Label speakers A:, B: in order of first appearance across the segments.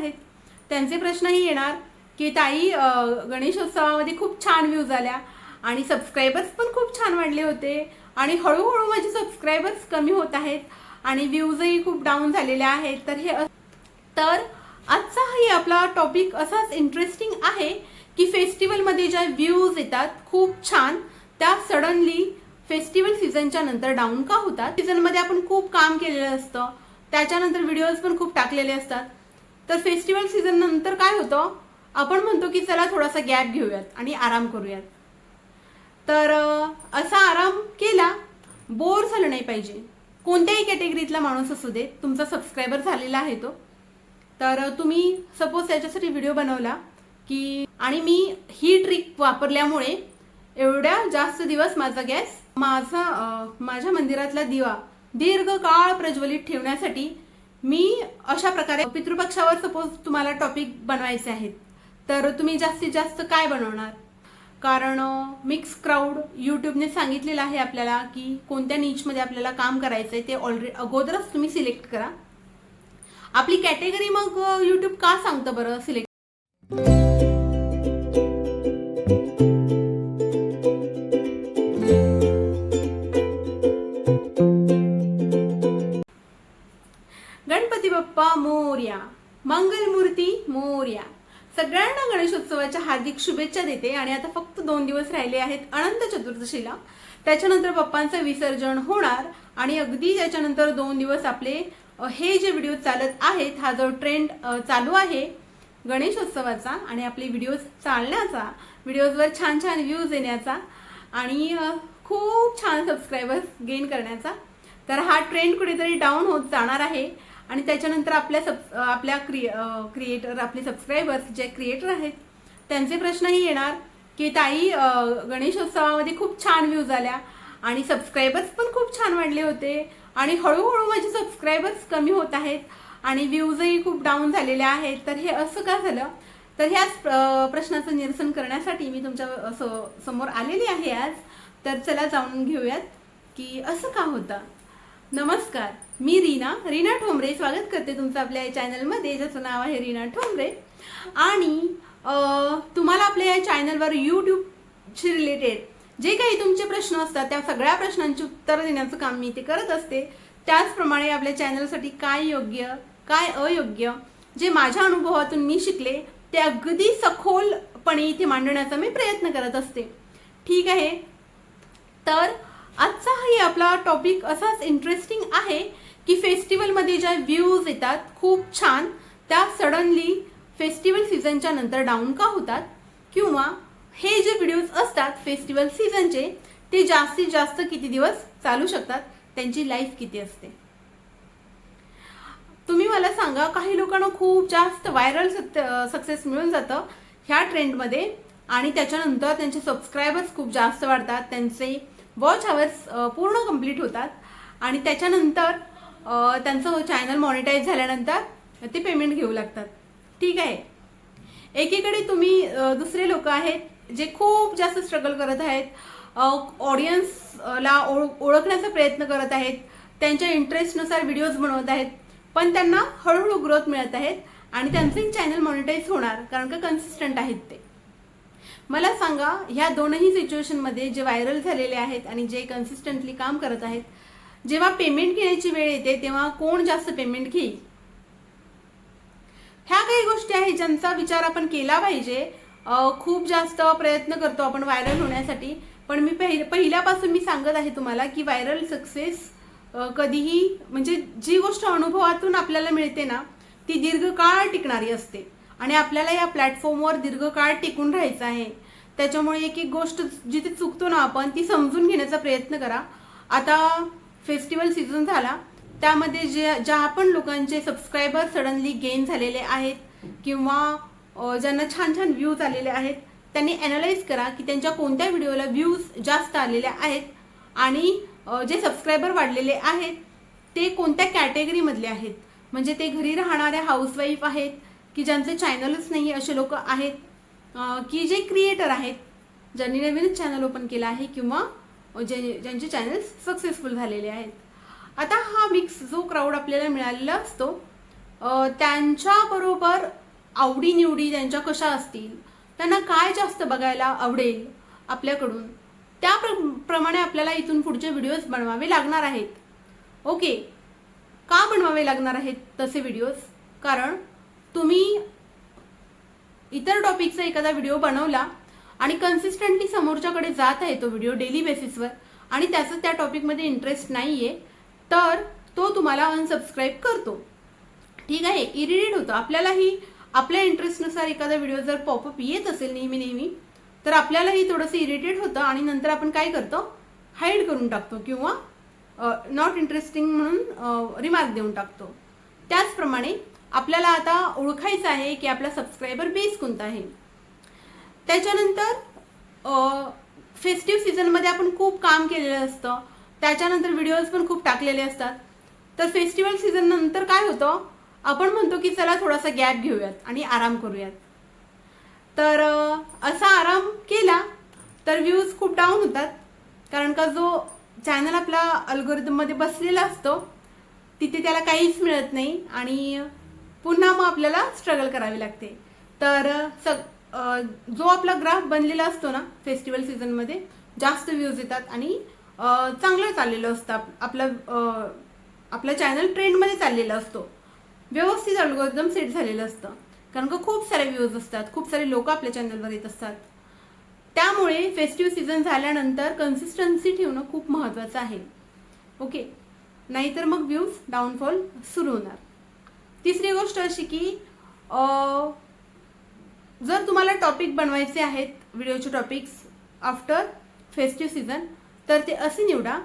A: आहेत. त्यांचे प्रश्नही येणार की ताई गणेशोत्सवामध्ये खूप छान व्ह्यूज आल्या आणि सबस्क्रायबर्स पण खूप छान वाढले होते आणि हळूहळू माझे सबस्क्रायबर्स कमी होत आहेत आणि व्ह्यूजही खूप डाऊन झालेले आहेत. तर हे तर आजचाही आपला टॉपिक असाच इंटरेस्टिंग आहे की फेस्टिवलमध्ये ज्या व्ह्यूज येतात खूप छान त्या सडनली फेस्टिवल सीझनच्या नंतर डाऊन का होतात? सीझनमध्ये आपण खूप काम केलेलं असतं त्याच्यानंतर व्हिडिओज पण खूप टाकलेले असतात. तर फेस्टिवल सीझन नंतर काय होतं? आपण म्हणतो की चला थोडासा गॅप घेऊयात आणि आराम करूयात. तर असा आराम केला बोर झालं नाही पाहिजे. कोणत्याही कॅटेगरीतला माणूस असू दे तुमचा सबस्क्रायबर झालेला आहे तो. तर तुम्ही सपोज त्याच्यासाठी व्हिडिओ बनवला की आणि मी ही ट्रिक वापरल्यामुळे एवढ्या जास्त दिवस माझा गॅस माझा माझ्या मंदिरातला दिवा दीर्घ काळ प्रज्वलित ठेवण्यासाठी मी अशा प्रकारे पितृपक्षावर सपोज तुम्हाला टॉपिक बनवायचे आहेत तर तुम्ही जास्तीत जास्त काय बनवणार? कारण मिक्स क्राऊड यूट्यूबने सांगितलेलं आहे आपल्याला की कोणत्या नीचमध्ये आपल्याला काम करायचं आहे ते ऑलरेडी अगोदरच तुम्ही सिलेक्ट करा. आपली कॅटेगरी मग यूट्यूब का सांगतं बरं सिलेक्ट गणपती बाप्पा मोर्या. मंगलमूर्ती मोर्या. सगळ्यांना गणेशोत्सवाच्या हार्दिक शुभेच्छा देते आणि आता फक्त दोन दिवस राहिले आहेत अनंत चतुर्दशीला. त्याच्यानंतर बाप्पांचं विसर्जन होणार आणि अगदी त्याच्यानंतर दोन दिवस आपले हे जे व्हिडिओ चालत आहेत हा जो ट्रेंड चालू आहे गणेशोत्सवाचा आणि आपले व्हिडिओज चालण्याचा व्हिडिओजवर छान छान व्ह्यूज येण्याचा आणि खूप छान सबस्क्रायबर्स गेन करण्याचा तर हा ट्रेंड कुठेतरी डाऊन होत जाणार आहे. आणि त्याच्यानंतर आपल्या सब आपल्या क्रिए क्रिएटर आपले सबस्क्रायबर्स जे क्रिएटर आहेत त्यांचे प्रश्नही येणार की ताई गणेशोत्सवामध्ये खूप छान व्ह्यूज आल्या आणि सबस्क्रायबर्स पण खूप छान वाढले होते आणि हळूहळू माझे सबस्क्रायबर्स कमी होत आहेत आणि व्ह्यूजही खूप डाऊन झालेले आहेत. तर हे असं का झालं? तर ह्याच प्रश्नाचं निरसन करण्यासाठी मी तुमच्या अ, समोर आलेली आहे आज. तर चला जाऊन घेऊयात की असं का होतं? नमस्कार. मी रीना रीना ठोंबरे. स्वागत करते तुमचं आपल्या या चॅनलमध्ये ज्याचं नाव आहे रीना ठोंबरे. आणि तुम्हाला आपल्या या चॅनलवर यूट्यूबशी रिलेटेड जे काही तुमचे प्रश्न असतात त्या सगळ्या प्रश्नांची उत्तरं देण्याचं काम मी इथे करत असते. त्याचप्रमाणे आपल्या चॅनलसाठी काय योग्य काय अयोग्य जे माझ्या अनुभवातून मी शिकले ते अगदी सखोलपणे इथे मांडण्याचा मी प्रयत्न करत असते. ठीक आहे? तर आजचाही आपला टॉपिक असाच इंटरेस्टिंग आहे की फेस्टिवलमध्ये ज्या व्ह्यूज येतात खूप छान त्या सडनली फेस्टिवल सीझनच्या नंतर डाऊन का होतात? किंवा हे जे व्हिडिओज असतात फेस्टिवल सीझनचे ते जास्तीत जास्त किती दिवस चालू शकतात? त्यांची लाईफ किती असते? तुम्ही मला सांगा काही लोकांना खूप जास्त व्हायरल सक्सेस मिळून जातं ह्या ट्रेंडमध्ये आणि त्याच्यानंतर त्यांचे सबस्क्रायबर्स खूप जास्त वाढतात त्यांचे वॉच आवर्स पूर्ण कंप्लीट होतात. आणि त्याच्यानंतर त्यांचं चॅनल मॉनिटाईज झाल्यानंतर ते पेमेंट घेऊ लागतात. ठीक आहे? एकीकडे तुम्ही दुसरे लोक आहेत जे खूप जास्त स्ट्रगल करत आहेत. ऑडियन्सला ओळखण्याचा प्रयत्न करत आहेत. त्यांच्या इंटरेस्टनुसार व्हिडिओज बनवत आहेत. पण त्यांना हळूहळू ग्रोथ मिळत आहेत आणि त्यांचंही चॅनल मॉनिटाईज होणार कारण का कन्सिस्टंट आहेत ते. मला सांगा ह्या दोनही सिच्युएशनमध्ये जे व्हायरल झालेले आहेत आणि जे कन्सिस्टंटली काम करत आहेत जेव्हा पेमेंट घेण्याची वेळ येते तेव्हा कोण जास्त पेमेंट घेईल? ह्या काही गोष्टी आहेत ज्यांचा विचार आपण केला पाहिजे. खूप जास्त प्रयत्न करतो आपण व्हायरल होण्यासाठी. पण मी पहिल पहिल्यापासून मी सांगत आहे तुम्हाला की व्हायरल सक्सेस कधीही म्हणजे जी गोष्ट अनुभवातून आपल्याला मिळते ना ती दीर्घकाळ टिकणारी असते. आणि आपल्याला या प्लॅटफॉर्मवर दीर्घकाळ टिकून राहायचं आहे. त्याच्यामुळे एक एक गोष्ट जिथे चुकतो ना आपण ती समजून घेण्याचा प्रयत्न करा. आता फेस्टिवल सीझन झाला. त्यामध्ये जे ज्या पण लोकांचे सबस्क्रायबर सडनली गेन झालेले आहेत किंवा ज्यांना छान छान व्ह्यूज आलेले आहेत त्यांनी अनालाइज करा की त्यांच्या कोणत्या व्हिडिओला व्ह्यूज जास्त आलेल्या आहेत आणि जे सबस्क्रायबर वाढलेले आहेत ते कोणत्या कॅटेगरीमधले आहेत? म्हणजे ते घरी राहणाऱ्या हाऊसवाईफ आहेत की ज्यांचे चॅनलच नाही असे लोक आहेत की जे क्रिएटर आहेत ज्यांनी नवीनच चॅनल ओपन केलं आहे किंवा जे ज्यांचे चॅनल्स सक्सेसफुल झालेले आहेत. आता हा मिक्स जो क्राऊड आपल्याला मिळालेला असतो त्यांच्याबरोबर आवडीनिवडी त्यांच्या कशा असतील त्यांना काय जास्त बघायला आवडेल आपल्याकडून त्या प्र- प्रमाणे आपल्याला इथून पुढचे व्हिडिओज बनवावे लागणार आहेत. ओके का बनवावे लागणार आहेत तसे व्हिडिओज कारण तुम्ही इतर टॉपिकचा एखादा व्हिडिओ बनवला आणि कन्सिस्टंटली समोरच्याकडे जात आहे तो व्हिडिओ डेली बेसिसवर आणि त्याचं त्या टॉपिकमध्ये इंटरेस्ट नाही आहे तर तो तुम्हाला अनसबस्क्राईब करतो. ठीक आहे? इरिटेट होतं. आपल्यालाही आपल्या इंटरेस्टनुसार एखादा व्हिडिओ जर पॉपअप येत असेल नेहमी नेहमी तर आपल्यालाही थोडंसं इरिटेट होतं आणि नंतर आपण काय करतो? हाईड करून टाकतो किंवा नॉट इंटरेस्टिंग म्हणून रिमार्क देऊन टाकतो. त्याचप्रमाणे आपल्याला आता ओळखायचं आहे की आपला सबस्क्रायबर बेस कोणता आहे. त्याच्यानंतर फेस्टिव्ह सीझनमध्ये आपण खूप काम केलेलं असतं. त्याच्यानंतर व्हिडिओज पण खूप टाकलेले असतात. तर फेस्टिवल सीझन नंतर काय होतं? आपण म्हणतो की चला थोडासा गॅप घेऊयात आणि आराम करूयात. तर असा आराम केला तर व्ह्यूज खूप डाऊन होतात. कारण का जो चॅनल आपला अल्गोरिदममध्ये बसलेला असतो तिथे त्याला काहीच मिळत नाही. आणि पुन्हा मग आपल्याला स्ट्रगल करावी लागते. तर सग जो आपला ग्राफ बनलेला असतो ना फेस्टिवल सीझनमध्ये जास्त व्ह्यूज येतात आणि चांगलं चाललेलं असतं. आपलं आपलं चॅनल ट्रेंडमध्ये चाललेला असतो. व्यवस्थित अल्गोरिदम सेट झालेलं असतं. कारण का खूप सारे व्ह्यूज असतात खूप सारे लोक आपल्या चॅनलवर येत असतात. त्यामुळे फेस्टिव्ह सीझन झाल्यानंतर कन्सिस्टन्सी ठेवणं खूप महत्त्वाचं आहे. ओके नाहीतर मग व्ह्यूज डाऊनफॉल सुरू होणार. तिसरी गोष्ट अशी की जर तुम्हाला टॉपिक बनवायचे आहेत व्हिडिओचे टॉपिक्स आफ्टर फेस्टिव्ह सीझन तर ते असे निवडा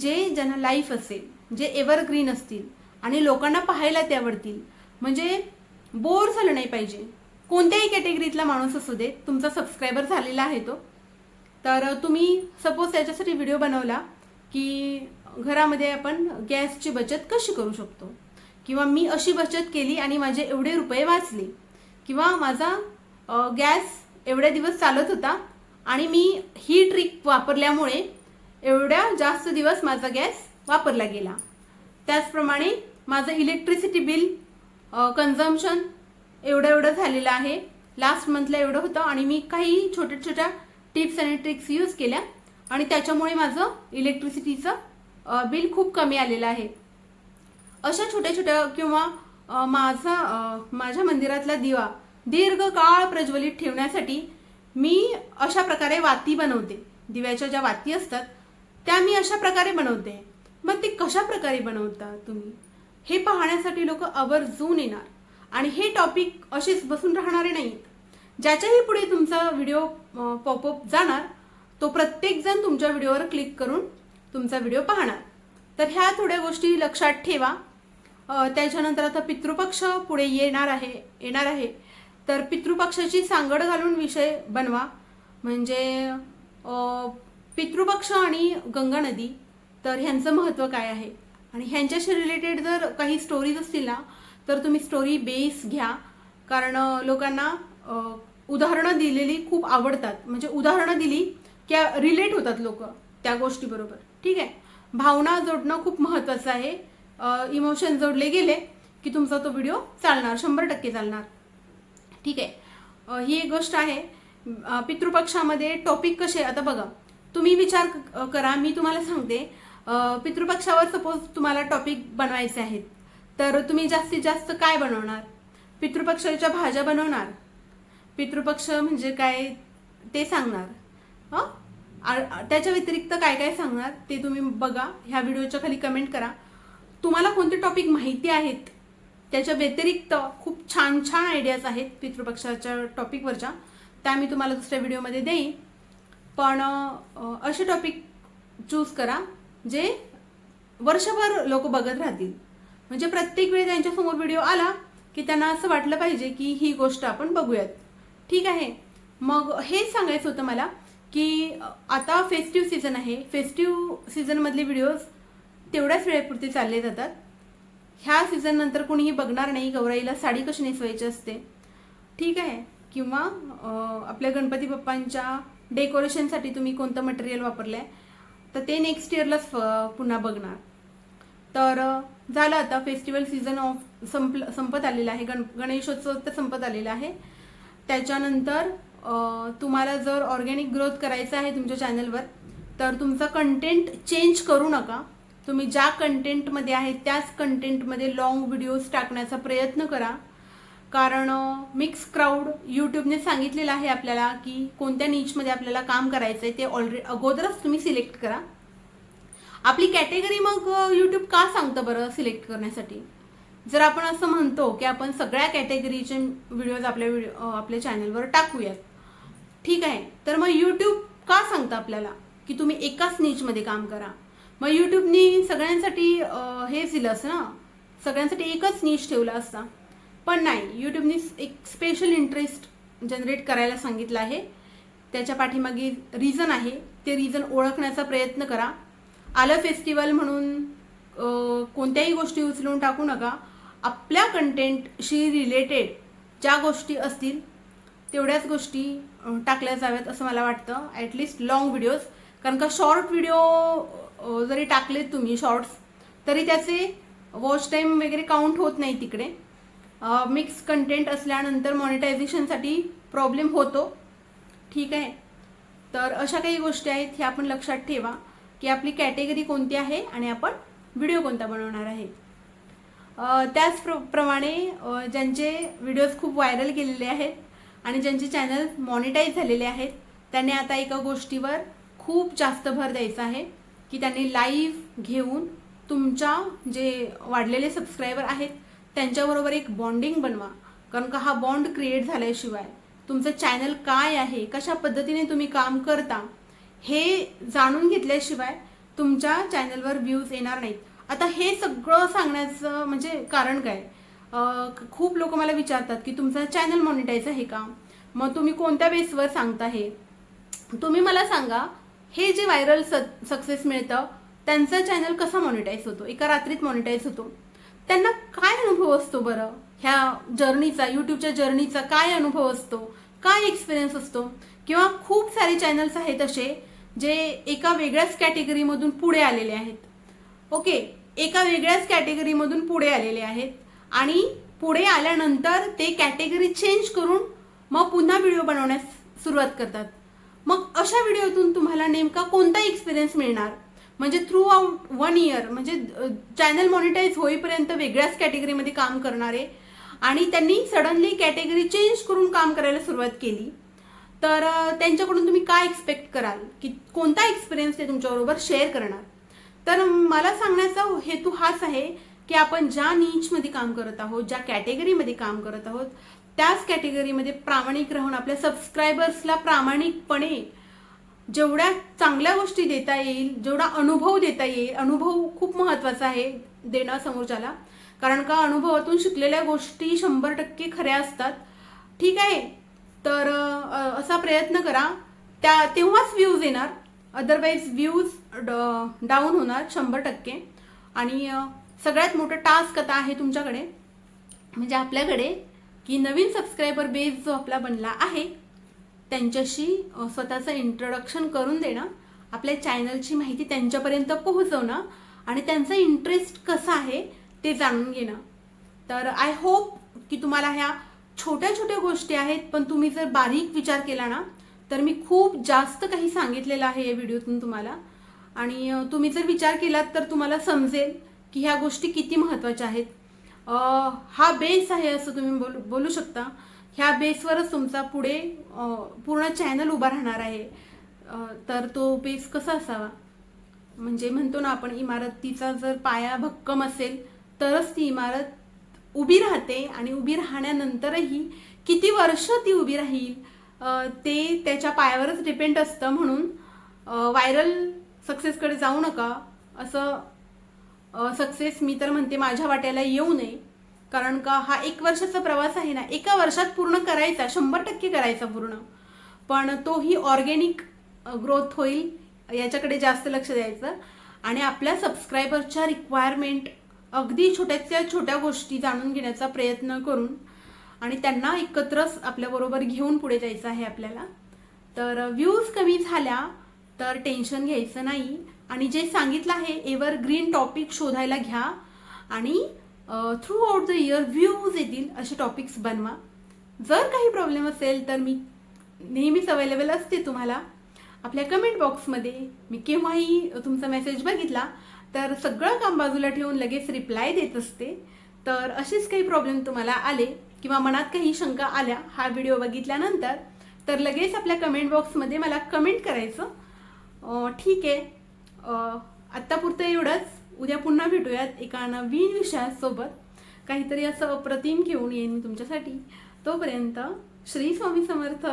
A: जे ज्यांना लाईफ असेल जे एव्हरग्रीन असतील आणि लोकांना पाहायला ते आवडतील. म्हणजे बोर झालं नाही पाहिजे. कोणत्याही कॅटेगरीतला माणूस असू दे तुमचा सबस्क्रायबर झालेला आहे तो. तर तुम्ही सपोज त्याच्यासाठी व्हिडिओ बनवला की घरामध्ये आपण गॅसची बचत कशी करू शकतो? किंवा मी अशी बचत केली आणि माझे एवढे रुपये वाचले. किंवा माझा गॅस एवढ्या दिवस चालत होता आणि मी ही ट्रिक वापरल्यामुळे एवढ्या जास्त दिवस माझा गॅस वापरला गेला. त्याचप्रमाणे माझं इलेक्ट्रिसिटी बिल कन्झम्शन एवढं एवढं झालेलं आहे. लास्ट मंथला एवढं होतं आणि मी काही छोट्या छोट्या टिप्स आणि ट्रिक्स यूज केल्या आणि त्याच्यामुळे माझं इलेक्ट्रिसिटीचं बिल खूप कमी आलेलं आहे. अशा छोट्या छोट्या किंवा माझा माझ्या मंदिरातला दिवा दीर्घकाळ प्रज्वलित ठेवण्यासाठी मी अशा प्रकारे वाती बनवते. दिव्याच्या ज्या वाती असतात त्या मी अशा प्रकारे बनवते. मग ते कशा प्रकारे बनवता तुम्ही? हे पाहण्यासाठी लोक आवर्जून येणार. आणि हे टॉपिक असेच बसून राहणारे नाहीत. ज्याच्याही पुढे तुमचा व्हिडिओ पॉपअप जाणार तो प्रत्येकजण तुमच्या व्हिडिओवर क्लिक करून तुमचा व्हिडिओ पाहणार. तर ह्या थोड्या गोष्टी लक्षात ठेवा. त्याच्यानंतर आता पितृपक्ष पुढे येणार आहे येणार आहे. तर पितृपक्षाची सांगड घालून विषय बनवा. म्हणजे पितृपक्ष आणि गंगा नदी तर ह्यांचं महत्त्व काय आहे? आणि ह्यांच्याशी रिलेटेड जर काही स्टोरीज असतील ना तर तुम्ही स्टोरी बेस घ्या. कारण लोकांना उदाहरणं दिलेली खूप आवडतात. म्हणजे उदाहरणं दिली की रिलेट होतात लोक त्या गोष्टीबरोबर. ठीक आहे? भावना जोडणं खूप महत्त्वाचं आहे. इमोशन जोडले गेले की तुमचा तो व्हिडिओ चालणार शंभर टक्के चालणार. ठीक आहे. ही एक गोष्ट आहे. पितृपक्षामध्ये टॉपिक कसे आता बघा तुम्ही विचार करा मी तुम्हाला सांगते. पितृपक्षावर सपोज तुम्हाला टॉपिक बनवायचे आहेत. तर तुम्ही जास्तीत जास्त काय बनवणार? पितृपक्षाच्या भाज्या बनवणार? पितृपक्ष म्हणजे काय ते सांगणार. हं? आ- त्याच्या व्यतिरिक्त काय काय सांगणार ते तुम्ही बघा. ह्या व्हिडिओच्या खाली कमेंट करा. तुम्हाला कोणते टॉपिक माहिती आहेत? त्याच्या व्यतिरिक्त खूप छान छान आयडियाज आहेत पितृपक्षाच्या टॉपिकवरच्या त्या मी तुम्हाला दुसऱ्या व्हिडिओमध्ये देईन. पण असे टॉपिक चूज करा जे वर्षभर लोक बघत राहतील. म्हणजे प्रत्येक वेळी त्यांच्यासमोर व्हिडिओ आला की त्यांना असं वाटलं पाहिजे की ही गोष्ट आपण बघूयात. ठीक आहे? मग हेच सांगायचं होतं मला की आता फेस्टिव्ह सीझन आहे. फेस्टिव्ह सीझनमधले व्हिडिओज तेवढ्याच वेळेपुरते चालले जातात. ह्या सीझननंतर कुणीही कोणीही बघणार नाही गौराईला साडी कशी नेसवायची असते. ठीक आहे. किंवा आपल्या गणपती बाप्पांच्या डेकोरेशनसाठी तुम्ही कोणतं मटेरियल वापरलं आहे तर ते नेक्स्ट इयरलाच पुन्हा बघणार. तर झालं आता फेस्टिवल सीझन ऑफ संपल संपत आलेलं आहे. गण गणेशोत्सव तर संपत आलेला आहे. त्याच्यानंतर तुम्हाला जर ऑर्गॅनिक ग्रोथ करायचा आहे तुमच्या चॅनलवर तर तुमचा कंटेंट चेंज करू नका. तुम्ही ज्या कंटेंटमध्ये आहे त्याच कंटेंटमध्ये लॉंग व्हिडिओज टाकण्याचा प्रयत्न करा. कारण मिक्स क्राऊड यूट्यूबने सांगितलेलं आहे आपल्याला की कोणत्या नीचमध्ये आपल्याला काम करायचं आहे ते ऑलरेडी अगोदरच तुम्ही सिलेक्ट करा. आपली कॅटेगरी मग यूट्यूब का सांगतं बरं सिलेक्ट करण्यासाठी? जर आपण असं म्हणतो की आपण सगळ्या कॅटेगरीचे व्हिडिओज आपल्या व्हिडिओ आपल्या चॅनलवर टाकूयात. ठीक आहे. तर मग यूट्यूब का सांगतं आपल्याला की तुम्ही एकाच नीचमध्ये काम करा? मग यूट्यूबनी सगळ्यांसाठी हेच दिलं असतं ना? सगळ्यांसाठी एकच नीच ठेवला असता. पण नाही यूट्यूबनी एक स्पेशल इंटरेस्ट जनरेट करायला सांगितलं आहे. त्याच्या पाठीमागे रिझन आहे. ते रिझन ओळखण्याचा प्रयत्न करा. आलं फेस्टिवल म्हणून कोणत्याही गोष्टी उचलून टाकू नका. आपल्या कंटेंटशी रिलेटेड ज्या गोष्टी असतील तेवढ्याच गोष्टी टाकल्या जाव्यात असं मला वाटतं. ॲटलिस्ट लाँग व्हिडिओज कारण का शॉर्ट व्हिडिओ जरी टाकलेत तुम्ही शॉर्ट्स तरी त्याचे वॉच टाईम वगैरे काउंट होत नाही तिकडे. मिक्स कंटेंट असल्यानंतर मॉनिटायझेशनसाठी प्रॉब्लेम होतो. ठीक आहे? तर अशा काही गोष्टी आहेत हे आपण लक्षात ठेवा की आपली कॅटेगरी कोणती आहे आणि आपण व्हिडिओ कोणता बनवणार आहे. त्याच प्र प्रमाणे ज्यांचे व्हिडिओज खूप व्हायरल केलेले आहेत आणि ज्यांचे चॅनल मॉनिटाईज झालेले आहेत त्यांनी आता एका गोष्टीवर खूप जास्त भर द्यायचा आहे. की त्यांनी लाईव्ह घेऊन तुमच्या जे वाढलेले सबस्क्रायबर आहेत त्यांच्याबरोबर एक बॉन्डिंग बनवा. कारण का हा बॉन्ड क्रिएट झाल्याशिवाय तुमचं चॅनल काय आहे कशा पद्धतीने तुम्ही काम करता हे जाणून घेतल्याशिवाय तुमच्या चॅनलवर व्ह्यूज येणार नाहीत. आता हे सगळं सांगण्याचं म्हणजे कारण काय? खूप लोक मला विचारतात की तुमचा चॅनल मॉनिटाईज आहे का? मग तुम्ही कोणत्या बेसवर सांगता हे? तुम्ही मला सांगा हे जे व्हायरल स सक्सेस मिळतं त्यांचा चॅनल कसा मॉनिटाईज होतो? एका रात्रीत मॉनिटाईज होतो. त्यांना काय अनुभव असतो बरं? ह्या जर्नीचा यूट्यूबच्या जर्नीचा काय अनुभव असतो? काय एक्सपिरियन्स असतो? किंवा खूप सारे चॅनल्स आहेत असे जे एका वेगळ्याच कॅटेगरीमधून पुढे आलेले आहेत. ओके एका वेगळ्याच कॅटेगरीमधून पुढे आलेले आहेत. आणि पुढे आल्यानंतर ते कॅटेगरी चेंज करून मग पुन्हा व्हिडिओ बनवण्यास सुरुवात करतात. मग अशा व्हिडिओतून तुम्हाला नेमका कोणता एक्सपिरियन्स मिळणार? म्हणजे थ्रू आउट वन इयर म्हणजे चॅनल मॉनिटाईज होईपर्यंत वेगळ्याच कॅटेगरीमध्ये काम करणारे आणि त्यांनी सडनली कॅटेगरी चेंज करून काम करायला सुरुवात केली. तर त्यांच्याकडून तुम्ही काय एक्सपेक्ट कराल? की कोणता एक्सपिरियन्स ते तुमच्याबरोबर शेअर करणार? तर मला सांगण्याचा हेतू हाच आहे की आपण ज्या नीचमध्ये काम करत आहोत ज्या कॅटेगरीमध्ये काम करत आहोत त्याच कॅटेगरीमध्ये प्रामाणिक राहून आपल्या सबस्क्रायबर्सला प्रामाणिकपणे जेवढ्या चांगल्या गोष्टी देता येईल जेवढा अनुभव देता येईल अनुभव खूप महत्त्वाचा आहे देणं समोरच्याला कारण का अनुभवातून शिकलेल्या गोष्टी शंभर टक्के खऱ्या असतात. ठीक आहे. तर असा प्रयत्न करा. त्या तेव्हाच व्ह्यूज येणार. अदरवाईज व्ह्यूज डाऊन होणार शंभर टक्के. आणि सगळ्यात मोठं टास्क आता आहे तुमच्याकडे. म्हणजे आपल्याकडे की नवीन सबस्क्रायबर बेस जो आपला बनला आहे त्यांच्याशी स्वतःचं इंट्रोडक्शन करून देणं आपल्या चॅनलची माहिती त्यांच्यापर्यंत पोहोचवणं आणि त्यांचा इंटरेस्ट कसा आहे ते जाणून घेणं. तर आय होप की तुम्हाला ह्या छोट्या छोट्या गोष्टी आहेत पण तुम्ही जर बारीक विचार केला ना तर मी खूप जास्त काही सांगितलेलं आहे या व्हिडिओतून तुम्हाला. आणि तुम्ही जर विचार केलात तर तुम्हाला समजेल की ह्या गोष्टी किती महत्त्वाच्या आहेत. हा बेस आहे असं तुम्ही बोलू बोलू शकता. ह्या बेसवरच तुमचा पुढे पूर्ण चॅनल उभा राहणार आहे. तर तो बेस कसा असावा? म्हणजे म्हणतो ना आपण इमारतीचा जर पाया भक्कम असेल तरच ती इमारत उभी राहते आणि उभी राहण्यानंतरही किती वर्ष ती उभी राहील ते त्याच्या पायावरच डिपेंड असतं म्हणून व्हायरल सक्सेसकडे जाऊ नका असं सक्सेस मी तर म्हणते माझ्या वाट्याला येऊ नये. कारण का हा एक वर्षाचा प्रवास आहे ना एका वर्षात पूर्ण करायचा शंभर टक्के करायचा पूर्ण. पण तोही ऑर्गॅनिक ग्रोथ होईल याच्याकडे जास्त लक्ष द्यायचं. आणि आपल्या सबस्क्रायबरच्या रिक्वायरमेंट अगदी छोट्यातल्या छोट्या गोष्टी जाणून घेण्याचा प्रयत्न करून आणि त्यांना एकत्रच आपल्याबरोबर घेऊन पुढे जायचं आहे आपल्याला. तर व्ह्यूज कमी झाल्या तर टेन्शन घ्यायचं नाही. आणि जे सांगितलं आहे एव्हर ग्रीन टॉपिक शोधायला घ्या. आणि throughout the year views येतील असे टॉपिक्स बनवा. जर काही प्रॉब्लेम असेल तर मी नेहमीच अवेलेबल असते तुम्हाला. आपल्या कमेंट बॉक्समध्ये मी केव्हाही तुमचा मेसेज बघितला तर सगळं काम बाजूला ठेवून लगेच रिप्लाय देत असते. तर असेच काही प्रॉब्लेम तुम्हाला आले किंवा मनात काही शंका आल्या हा व्हिडिओ बघितल्यानंतर तर लगेच आपल्या कमेंट बॉक्समध्ये मला कमेंट करायचं. ठीक आहे. आत्तापुरतं एवढंच. उद्या पुन्हा भेटूयात एका नवीन विषयासोबत. काहीतरी असं अप्रतिम घेऊन येईन मी तुमच्यासाठी. तोपर्यंत श्री स्वामी समर्थ.